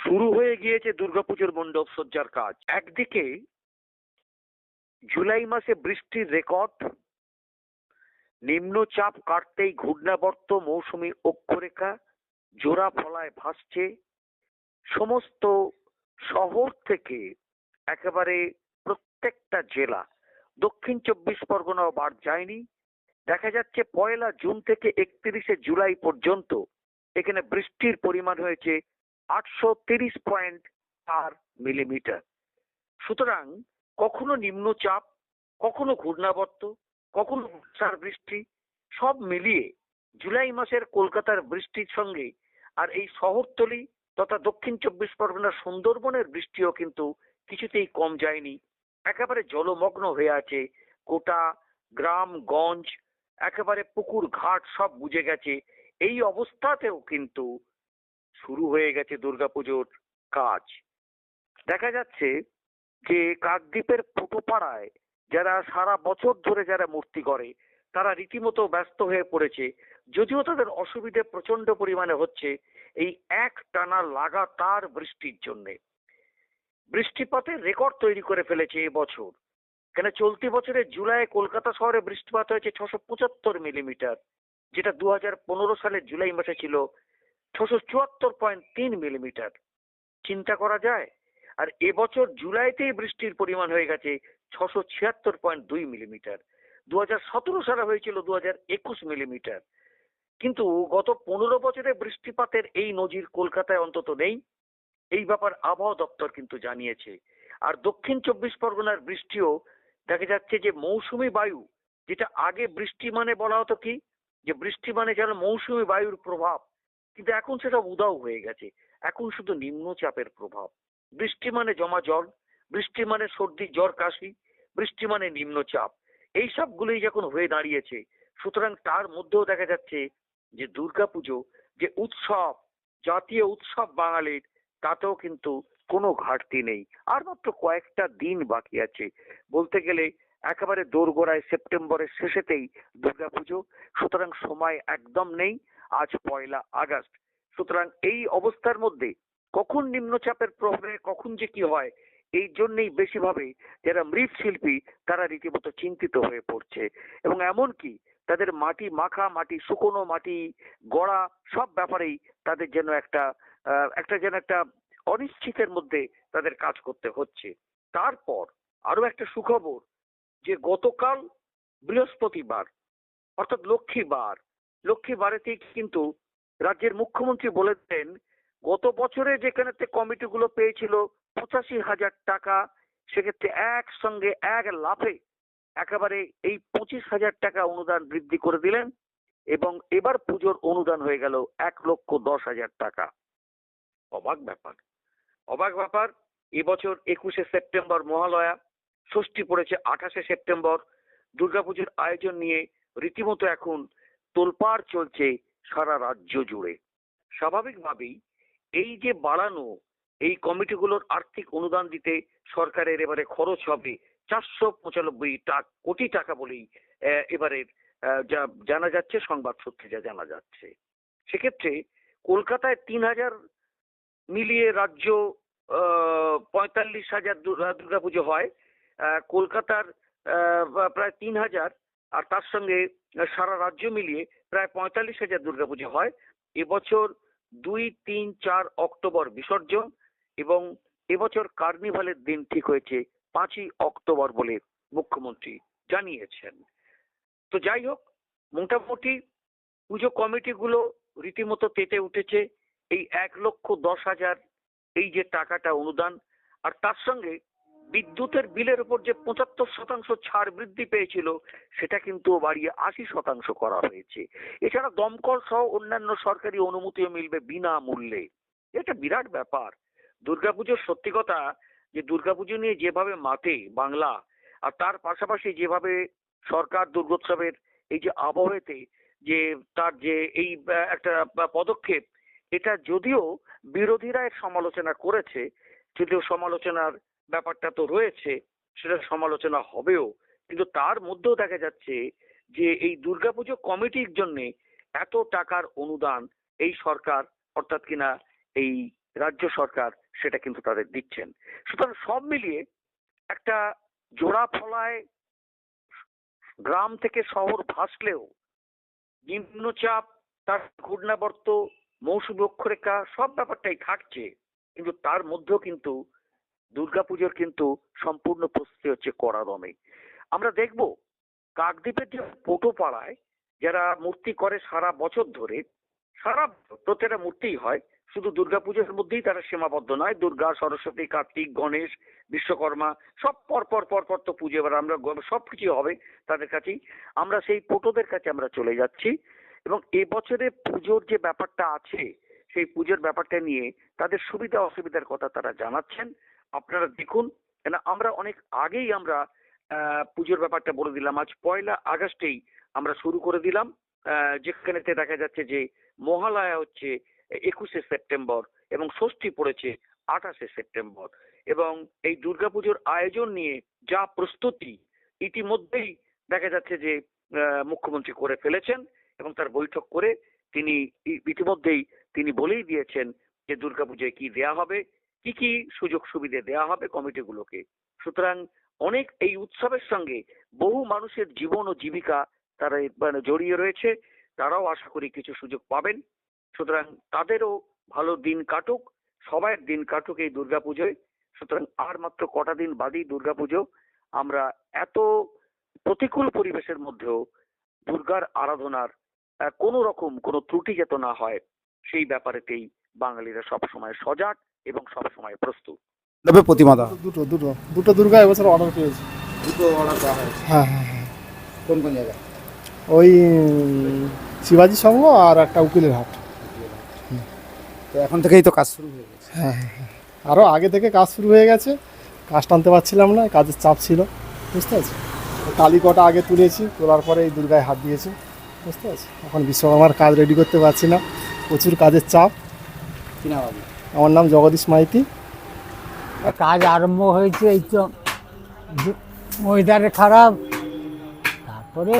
শুরু হয়ে গিয়েছে দুর্গাপুজোর মণ্ডপ সজ্জার কাজ। একদিকে জুলাই মাসে বৃষ্টির রেকর্ড, নিম্নচাপ কাটতেই ঘূর্ণাবর্ত মৌসুমী অক্ষরেখা, জোড়া ফলায় ভাসছে। সমস্ত শহর থেকে একেবারে প্রত্যেকটা জেলা, দক্ষিণ চব্বিশ পরগনাও বাদ যায়নি। দেখা যাচ্ছে পয়লা জুন থেকে একত্রিশে জুলাই পর্যন্ত এখানে বৃষ্টির পরিমাণ হয়েছে আটশো তিরিশ পয়েন্ট চার মিলিমিটার। সুতরাং কখনো নিম্নচাপ, কখনো ঘূর্ণাবর্ত, কখনো বর্ষার বৃষ্টি, সব মিলিয়ে জুলাই মাসের কলকাতার বৃষ্টির সঙ্গে আর এই শহরতলি তথা দক্ষিণ চব্বিশ পরগনার সুন্দরবনের বৃষ্টিও কিন্তু কিছুতেই কম যায়নি। একেবারে জলমগ্ন হয়ে আছে গোটা গ্রাম, গঞ্জ, একেবারে পুকুর, ঘাট সব বুঝে গেছে। এই অবস্থাতেও কিন্তু শুরু হয়ে গেছে দুর্গাপুজোর কাজ। দেখা যাচ্ছে যে কাকদ্বীপের ফুটোপাড়ায় যারা সারা বছর ধরে যারা মূর্তি করে তারা রীতিমতো ব্যস্ত হয়ে পড়েছে। যদিও তাদের অসুবিধে প্রচণ্ড পরিমাণে হচ্ছে এই এক টানা লাগাতার বৃষ্টির জন্যে। বৃষ্টিপাতের রেকর্ড তৈরি করে ফেলেছে এবছর কেন চলতি বছরে জুলাই কলকাতা শহরে বৃষ্টিপাত হয়েছে ছশো পঁচাত্তর মিলিমিটার, যেটা দু হাজার পনেরো সালের জুলাই মাসে ছিল ছশো চুয়াত্তর পয়েন্ট তিন মিলিমিটার। চিন্তা করা যায়, আর এবছর জুলাইতেই বৃষ্টির পরিমাণ হয়ে গেছে ছশো ছিয়াত্তর পয়েন্ট দুই মিলিমিটার। দু হাজার সতেরো সালে হয়েছিল দু হাজার একুশ মিলিমিটার। কিন্তু গত পনেরো বছরে বৃষ্টিপাতের এই নজির কলকাতায় অন্তত নেই। এই ব্যাপার আবহাওয়া দপ্তর কিন্তু জানিয়েছে। আর দক্ষিণ চব্বিশ পরগনার বৃষ্টিও দেখা যাচ্ছে যে মৌসুমি বায়ু, যেটা আগে বৃষ্টি মানে বলা হতো কি? যে বৃষ্টি মানে যেন মৌসুমি বায়ুর প্রভাব। কিন্তু এখন সেটা উদাও হয়ে গেছে। এখন শুধু নিম্নচাপের প্রভাব। বৃষ্টি মানে জমা জল, বৃষ্টি মানে সর্দি, জ্বর, কাশি, বৃষ্টি মানে নিম্নচাপ। এই সবগুলোই যখন হয়ে দাঁড়িয়েছে, সুতরাং তার মধ্যেও দেখা যাচ্ছে যে দুর্গাপুজো যে উৎসব, জাতীয় উৎসব বাঙালির, তাতেও কিন্তু কোনো ঘাটতি নেই। আর মাত্র কয়েকটা দিন বাকি আছে। বলতে গেলে একেবারে দোরগোড়ায় সেপ্টেম্বরের শেষেতেই দুর্গাপুজো, সুতরাং সময় একদম নেই। আজ পয়লা আগস্ট। সুতরাং এই অবস্থার মধ্যে কখন নিম্নচাপের প্রভাবে, কখন যে কি হয়, এই জন্যই বেশিভাবে যারা মৃৎশিল্পী, তারা রীতিমতো চিন্তিত হয়ে পড়ছে। এবং এমনকি তাদের মাটি মাখা, মাটি শুকনো, মাটি গড়া, সব ব্যাপারেই তাদের যেন একটা একটা যেন একটা অনিশ্চিতের মধ্যে তাদের কাজ করতে হচ্ছে। তারপর আরও একটা সুখবর যে গতকাল বৃহস্পতিবার, অর্থাৎ লক্ষ্মীবার লক্ষ্মীবারেতেই কিন্তু রাজ্যের মুখ্যমন্ত্রী বলেছেন, গত বছরে যেখানেতে কমিটিগুলো পেয়েছিল পঁচাশি হাজার টাকা, সেক্ষেত্রে একসঙ্গে এক লাফে একেবারে এই পঁচিশ হাজার টাকা অনুদান বৃদ্ধি করে দিলেন এবং এবার পুজোর অনুদান হয়ে গেল এক লক্ষ দশ হাজার টাকা। অবাক ব্যাপার। অবাক ব্যাপার, এবছর একুশে সেপ্টেম্বর মহালয়া, ষষ্ঠী পড়েছে আঠাশে সেপ্টেম্বর, দুর্গাপুজোর আয়োজন নিয়ে রীতিমতো এখন তোলপাড় চলছে সারা রাজ্য জুড়ে। স্বাভাবিকভাবেই এই যে বাড়ানো, এই কমিটিগুলোর আর্থিক অনুদান দিতে সরকারের এবারে খরচ হবে চারশো পঁচানব্বই কোটি টাকা বলেই এবারের যা, জানা যাচ্ছে, সংবাদ সূত্রে যা জানা যাচ্ছে। সেক্ষেত্রে কলকাতায় তিন হাজার মিলিয়ে রাজ্য পঁয়তাল্লিশ হাজার দুর্গা দুর্গাপুজো হয় কলকাতার প্রায় তিন হাজার আর তার সঙ্গে সারা রাজ্য মিলিয়ে প্রায় পঁয়তাল্লিশ হাজার দুর্গাপুজো হয়। এবছর দুই, তিন, চার অক্টোবর বিসর্জন এবং এবছর কার্নিভালের দিন ঠিক হয়েছে পাঁচই অক্টোবর বলে মুখ্যমন্ত্রী জানিয়েছেন। তো যাই হোক, মোটামুটি পুজো কমিটিগুলো রীতিমতো তেতে উঠেছে। এই এক লক্ষ দশ হাজার এই যে টাকাটা অনুদান, আর তার সঙ্গে বিদ্যুতের বিলের উপর যে পঁচাত্তর শতাংশ ছাড় বৃদ্ধি পেয়েছিল, সেটা কিন্তু বাড়িয়ে আশি শতাংশ করা হয়েছে। এছাড়া দমকল সহ অন্যান্য সরকারি অনুমতিও মিলবে বিনামূল্যে। এটা বিরাট ব্যাপার। দুর্গাপুজোর সত্যি কথা, যে দুর্গাপুজো নিয়ে যেভাবে মাতে বাংলা, আর তার পাশাপাশি যেভাবে সরকার দুর্গোৎসবের এই যে আবহেতে যে তার যে এই একটা পদক্ষেপ, এটা যদিও বিরোধীরা এর সমালোচনা করেছে, যদিও সমালোচনার ব্যাপারটা তো রয়েছে, সেটা সমালোচনা হবেও, কিন্তু তার মধ্যেও দেখা যাচ্ছে যে এই দুর্গাপুজো কমিটির জন্য এত টাকার অনুদান এই সরকার, অর্থাৎ কিনা এই রাজ্য সরকার সেটা কিন্তু তাদের দিচ্ছেন। সুতরাং সব মিলিয়ে একটা জোড়া ফলায় গ্রাম থেকে শহর ভাসলেও নিম্নচাপ, তার ঘূর্ণাবর্ত, মৌসুমী অক্ষরেখা সব ব্যাপারটাই থাকছে কিন্তু তার মধ্যেও কিন্তু দুর্গাপুজোর কিন্তু সম্পূর্ণ প্রস্তুতি হচ্ছে কড়া দমে আমরা দেখব কাকদ্বীপের যে পোটোপাড়ায় যারা মূর্তি করে সারা বছর ধরে, সারা প্রত্যেকটা মূর্তিই হয়, শুধু দুর্গাপুজোর মধ্যেই তারা সীমাবদ্ধ নয়। দুর্গা, সরস্বতী, কার্তিক, গণেশ, বিশ্বকর্মা, সব পর পর পর পর তো পুজো, এবার আমরা সব কিছু হবে তাদের কাছেই। আমরা সেই পোটোদের কাছে আমরা চলে যাচ্ছি এবং এবছরে পুজোর যে ব্যাপারটা আছে, সেই পুজোর ব্যাপারটা নিয়ে তাদের সুবিধা অসুবিধার কথা তারা জানাচ্ছেন। আপনারা দেখুন, কেন আমরা অনেক আগেই আমরা পুজোর ব্যাপারটা বলে দিলাম। আজ পয়লা আগস্টেই আমরা শুরু করে দিলাম। যেখানেতে দেখা যাচ্ছে যে মহালয়া হচ্ছে একুশে সেপ্টেম্বর এবং ষষ্ঠী পড়েছে আঠাশে সেপ্টেম্বর। এবং এই দুর্গাপুজোর আয়োজন নিয়ে যা প্রস্তুতি ইতিমধ্যেই দেখা যাচ্ছে যে মুখ্যমন্ত্রী করে ফেলেছেন এবং তার বৈঠক করে তিনি ইতিমধ্যেই তিনি বলেই দিয়েছেন যে দুর্গাপুজোয় কি দেয়া হবে। কি কি সুযোগ সুবিধে দেয়া হবে কমিটিগুলোকে? সুতরাং অনেক এই উৎসবের সঙ্গে বহু মানুষের জীবন ও জীবিকা তারা মানে জড়িয়ে রয়েছে, তারাও আশা করি কিছু সুযোগ পাবেন। সুতরাং তাদেরও ভালো দিন কাটুক সবাই দিন কাটুক এই দুর্গাপুজোয়। সুতরাং আর মাত্র কটা দিন বাদেই দুর্গাপুজো। আমরা এত প্রতিকূল পরিবেশের মধ্যেও দুর্গার আরাধনার কোনো রকম কোনো ত্রুটি যাতে না হয়, সেই ব্যাপারেতেই বাঙালিরা সবসময় সজাগ। এবং সবসময় প্রস্তুত। তবে প্রতিমা দেওয়া দুটো দুটো। দুটো দুর্গা এবছর অর্ডার পেয়েছি। দুটো অর্ডার দেওয়া হয়েছে। হ্যাঁ হ্যাঁ হ্যাঁ। কোন কোন জায়গায়? ওই শিবাজি সংঘ আর একটা উকিলের হাট। তো এখন থেকেই তো কাজ শুরু হয়ে গেছে। হ্যাঁ হ্যাঁ হ্যাঁ। আরও আগে থেকে কাজ শুরু হয়ে গেছে। কাজ টানতে পারছিলাম না কাজের চাপ ছিল। বুঝতে পারছি? কালী কটা আগে তুলেছি তোলার পরে এই দুর্গায় হাত দিয়েছি। বুঝতে পারছি? এখন বিশ্বকর্মার কাজ রেডি করতে পারছি না। প্রচুর কাজের চাপ। কি নাম আপনি আমার নাম জগদীশ মাইতি। কাজ আরম্ভ হয়েছে এই তো ওয়েদারে খারাপ। তারপরে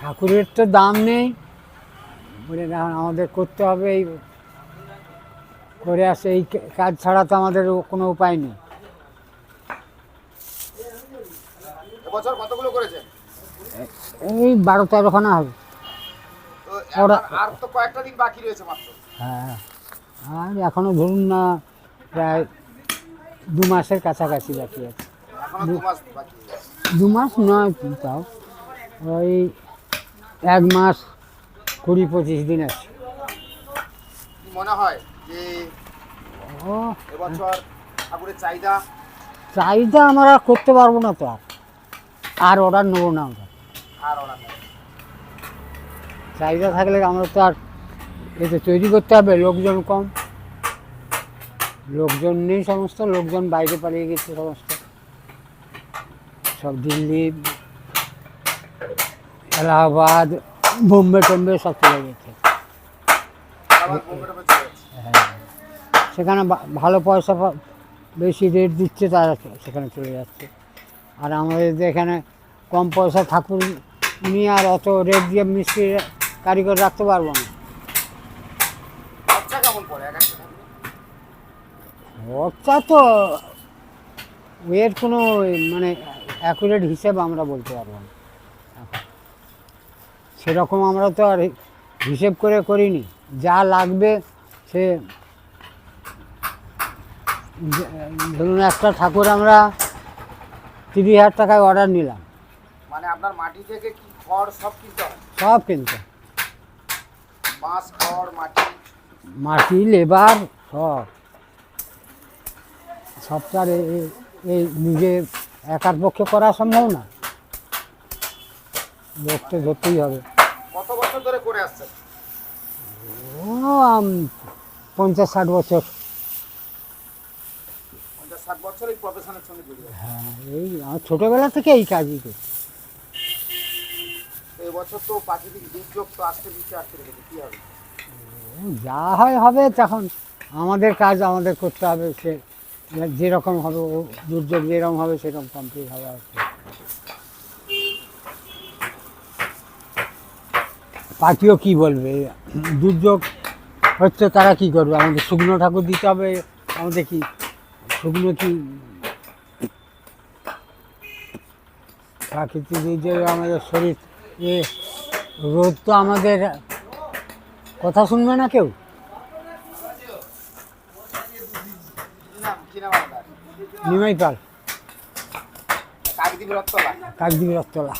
ঠাকুরের তো দাম নেই। বলে এখন আমাদের করতে হবে এই করে আসে এই কাজ ছাড়া তো আমাদের কোনো উপায় নেই। এবছর কতগুলো করেছেন এই বারো তেরোখানা হবে। তো ওরা- এখন আর তো কয়েকটা দিন বাকি রয়েছে মাত্র। হ্যাঁ। আর এখনও ধরুন না প্রায় দু মাসের কাছাকাছি বাকি আছে। দু মাস নয় তাও ওই এক মাস কুড়ি পঁচিশ দিন আছে। মনে হয় যে ও এবছর ঠাকুরের চাহিদা? চাহিদা আমরা করতে পারব না তো আর। আর অর্ডার নেব না আমরা। আর অর্ডার চাহিদা থাকলে আমরা তো আর এতে তৈরি করতে হবে, লোকজন কম। লোকজন নেই সমস্ত, লোকজন বাইরে পালিয়ে গেছে সমস্ত। সব দিল্লি, এলাহাবাদ, বোম্বে টোম্বে সব চলে গেছে। সেখানে ভালো পয়সা বেশি রেট দিচ্ছে তারা সেখানে চলে যাচ্ছে। আর আমাদের এখানে কম পয়সা ঠাকুর নিয়ে আর অত রেট দিয়ে মিস্ত্রি কারিগর রাখতে পারব না খরচা কেমন পড়ে এক একটা ঠাকুরে? খরচা তো এর কোনো মানে অ্যাকুরেট হিসেব আমরা বলতে পারব না। সেরকম আমরা তো আর হিসেব করে করিনি। যা লাগবে সে ধরুন একটা ঠাকুর আমরা তিরিশ হাজার টাকায় অর্ডার নিলাম। মানে আপনার মাটি থেকে কি খড় সব কিনতে হয় সব কিন্তু বাঁশ খড় মাটি? মাটি লেবার সব। সবটা আর এ- এ- এই নিজে একার পক্ষে করা সম্ভব না। লোক তো ধরতেই হবে। কত বছর ধরে করে আসছেন? ও পঞ্চাশ ষাট বছর। হ্যাঁ এই ছোটোবেলা থেকে এই কাজই করি। যা হয় হবে তখন আমাদের কাজ আমাদের করতে হবে সে যেরকম হবে, ও দুর্যোগ যেরকম হবে, সেরকম কমপ্লিট হবে আর কি। পার্টিও কী বলবে? দুর্যোগ হচ্ছে তারা কি করবে? আমাদের শুকনো ঠাকুর দিতে হবে, আমাদের কি শুকনো কি প্রাকৃতিক দুর্যোগে, আমাদের শরীর রোদ তো আমাদের, কথা শুনবে না কেউ কি নাম আপনার নিমাই পাল। কাকদ্বীপ রথতলা কাকদ্বীপ রথতলা